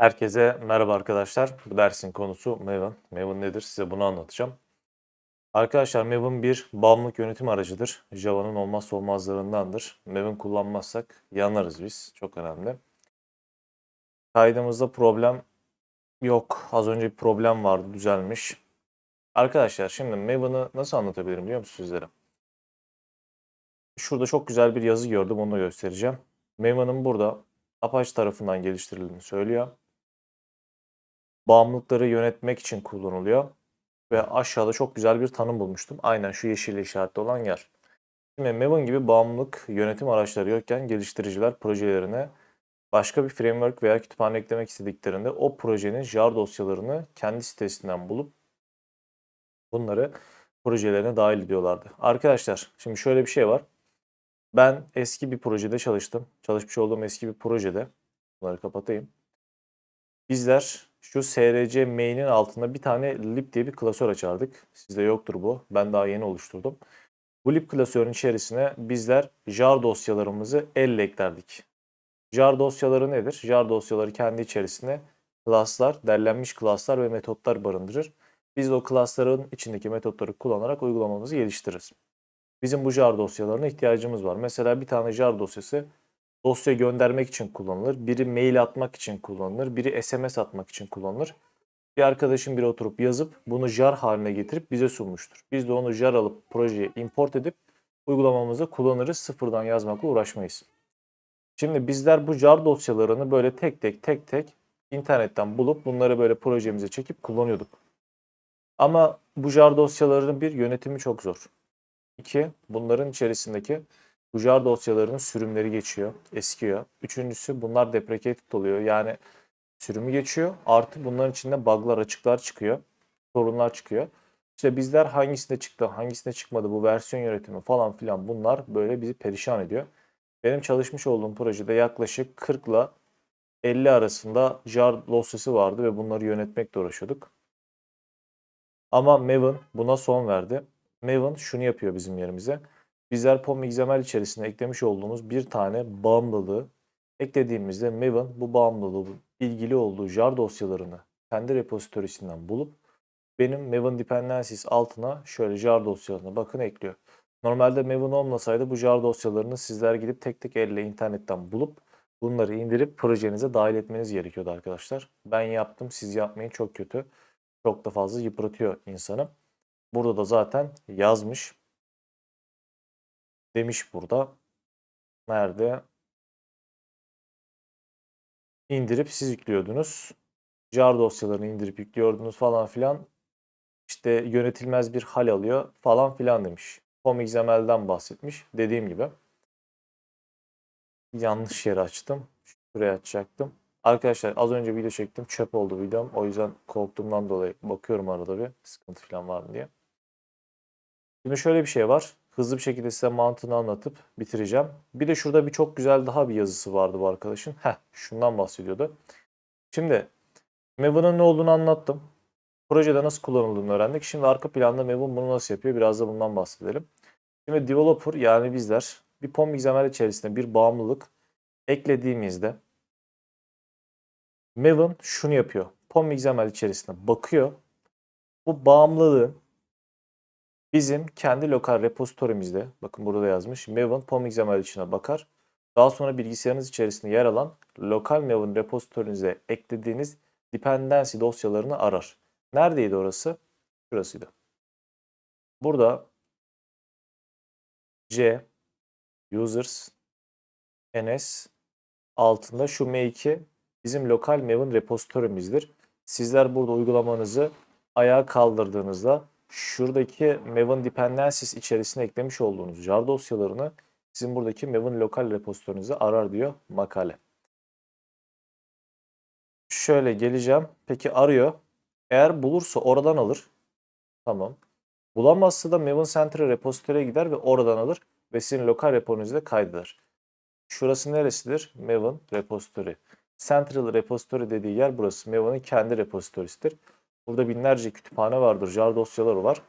Herkese merhaba arkadaşlar. Bu dersin konusu Maven. Maven nedir? Size bunu anlatacağım. Arkadaşlar Maven bir bağımlılık yönetim aracıdır. Java'nın olmazsa olmazlarındandır. Maven kullanmazsak yanarız biz. Çok önemli. Kaydımızda problem yok. Az önce bir problem vardı. Düzelmiş. Arkadaşlar şimdi Maven'ı nasıl anlatabilirim biliyor musunuz sizlere? Şurada çok güzel bir yazı gördüm. Onu da göstereceğim. Maven'ın burada Apache tarafından geliştirildiğini söylüyor bağımlılıkları yönetmek için kullanılıyor. Ve aşağıda çok güzel bir tanım bulmuştum. Aynen şu yeşil işaretli olan yer. Şimdi Maven gibi bağımlılık yönetim araçları yokken geliştiriciler projelerine başka bir framework veya kütüphane eklemek istediklerinde o projenin jar dosyalarını kendi sitesinden bulup bunları projelerine dahil ediyorlardı. Arkadaşlar şimdi şöyle bir şey var. Ben eski bir projede çalıştım. Çalışmış olduğum eski bir projede. Bunları kapatayım. Bizler şu src main'in altında bir tane lib diye bir klasör açardık. Sizde yoktur bu. Ben daha yeni oluşturdum. Bu lib klasörün içerisine bizler jar dosyalarımızı elle eklerdik. Jar dosyaları nedir? Jar dosyaları kendi içerisinde class'lar, derlenmiş class'lar ve metotlar barındırır. Biz de o class'ların içindeki metotları kullanarak uygulamamızı geliştiririz. Bizim bu jar dosyalarına ihtiyacımız var. Mesela bir tane jar dosyası dosya göndermek için kullanılır. Biri mail atmak için kullanılır. Biri SMS atmak için kullanılır. Bir arkadaşım bir oturup yazıp bunu jar haline getirip bize sunmuştur. Biz de onu jar alıp projeye import edip uygulamamızda kullanırız. Sıfırdan yazmakla uğraşmayız. Şimdi bizler bu jar dosyalarını böyle tek tek tek tek internetten bulup bunları böyle projemize çekip kullanıyorduk. Ama bu jar dosyalarının bir yönetimi çok zor. İki, bunların içerisindeki bu dosyalarının sürümleri geçiyor, eskiyor. Üçüncüsü bunlar deprecated oluyor. Yani sürümü geçiyor. Artı bunların içinde bug'lar, açıklar çıkıyor. Sorunlar çıkıyor. İşte bizler hangisinde çıktı, hangisinde çıkmadı bu versiyon yönetimi falan filan bunlar böyle bizi perişan ediyor. Benim çalışmış olduğum projede yaklaşık 40 ile 50 arasında jar dosyası vardı ve bunları yönetmekle uğraşıyorduk. Ama Maven buna son verdi. Maven şunu yapıyor bizim yerimize. Bizler POM XML içerisinde eklemiş olduğumuz bir tane bağımlılığı eklediğimizde Maven bu bağımlılığı ilgili olduğu jar dosyalarını kendi repositorysinden bulup benim Maven Dependencies altına şöyle jar dosyalarına bakın ekliyor. Normalde Maven olmasaydı bu jar dosyalarını sizler gidip tek tek elle internetten bulup bunları indirip projenize dahil etmeniz gerekiyordu arkadaşlar. Ben yaptım siz yapmayın çok kötü. Çok da fazla yıpratıyor insanı. Burada da zaten yazmış. Demiş burada. Nerede? İndirip siz yüklüyordunuz. Jar dosyalarını indirip yüklüyordunuz falan filan. İşte yönetilmez bir hal alıyor falan filan demiş. POM.xml'den bahsetmiş. Dediğim gibi. Yanlış yere açtım. Şuraya açacaktım. Arkadaşlar az önce video çektim. Çöp oldu videom. O yüzden korktuğumdan dolayı bakıyorum arada bir sıkıntı falan var mı diye. Şimdi şöyle bir şey var. Hızlı bir şekilde size mantığını anlatıp bitireceğim. Bir de şurada bir çok güzel daha bir yazısı vardı bu arkadaşın. Heh, şundan bahsediyordu. Şimdi Maven'ın ne olduğunu anlattım. Projede nasıl kullanıldığını öğrendik. Şimdi arka planda Maven bunu nasıl yapıyor biraz da bundan bahsedelim. Şimdi developer yani bizler bir POM XML içerisinde bir bağımlılık eklediğimizde Maven şunu yapıyor. POM XML içerisinde bakıyor. Bu bağımlılığın bizim kendi lokal repozitorymizde bakın burada da yazmış Maven POM XML bakar. Daha sonra bilgisayarınız içerisinde yer alan lokal Maven repozitorinize eklediğiniz dependency dosyalarını arar. Neredeydi orası? Şurasıydı. Burada C users ns altında şu M2 bizim lokal Maven repozitorimizdir. Sizler burada uygulamanızı ayağa kaldırdığınızda şuradaki Maven dependencies içerisine eklemiş olduğunuz jar dosyalarını sizin buradaki Maven lokal repozitoryinize arar diyor makale. Şöyle geleceğim. Peki arıyor. Eğer bulursa oradan alır. Tamam. Bulamazsa da Maven Center repozitöre gider ve oradan alır ve sizin lokal reponuzda kaydeder. Şurası neresidir? Maven repository. Central repository dediği yer burası. Maven'ın kendi repozitorisidir. Burada binlerce kütüphane vardır, jar dosyaları var.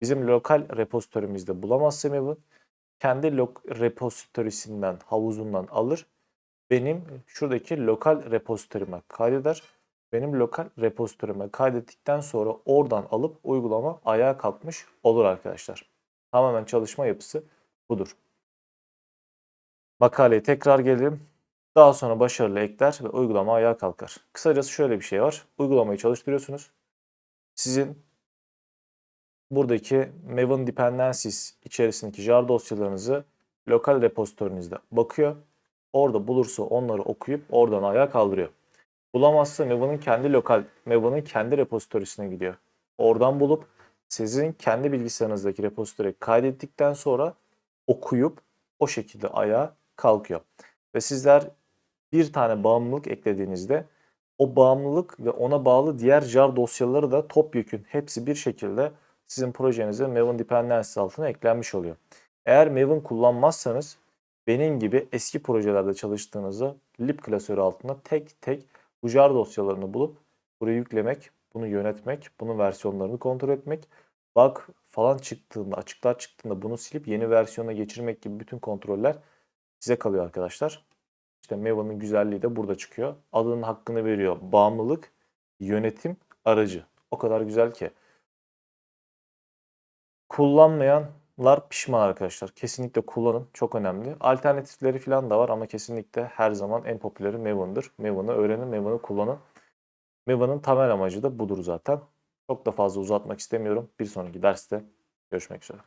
Bizim lokal repozitorimizde bulamazsa Maven kendi repozitorisinden, havuzundan alır. Benim şuradaki lokal repozitorime kaydeder. benim lokal repozitörüme kaydettikten sonra oradan alıp uygulama ayağa kalkmış olur arkadaşlar. Tamamen çalışma yapısı budur. Makaleye tekrar gelelim. Daha sonra başarılı ekler ve uygulama ayağa kalkar. Kısacası şöyle bir şey var. Uygulamayı çalıştırıyorsunuz. Sizin buradaki Maven Dependencies içerisindeki jar dosyalarınızı lokal repozitörünüzde bakıyor. Orada bulursa onları okuyup oradan ayağa kaldırıyor. Bulamazsa Maven'ın kendi lokal, Maven'ın kendi repozitörüsüne gidiyor. Oradan bulup sizin kendi bilgisayarınızdaki repozitöre kaydettikten sonra okuyup o şekilde ayağa kalkıyor. Ve sizler bir tane bağımlılık eklediğinizde o bağımlılık ve ona bağlı diğer jar dosyaları da topyekün hepsi bir şekilde sizin projenize Maven Dependencies altına eklenmiş oluyor. Eğer Maven kullanmazsanız benim gibi eski projelerde çalıştığınızda lib klasörü altında tek tek bu jar dosyalarını bulup buraya yüklemek, bunu yönetmek, bunun versiyonlarını kontrol etmek, bug falan çıktığında, açıklar çıktığında bunu silip yeni versiyona geçirmek gibi bütün kontroller size kalıyor arkadaşlar. İşte Maven'ın güzelliği de burada çıkıyor. Adının hakkını veriyor. Bağımlılık yönetim aracı. O kadar güzel ki. Kullanmayanlar pişman arkadaşlar. Kesinlikle kullanın. Çok önemli. Alternatifleri falan da var ama kesinlikle her zaman en popüleri Maven'dır. Maven'ı öğrenin, Maven'ı kullanın. Maven'ın temel amacı da budur zaten. Çok da fazla uzatmak istemiyorum. Bir sonraki derste görüşmek üzere.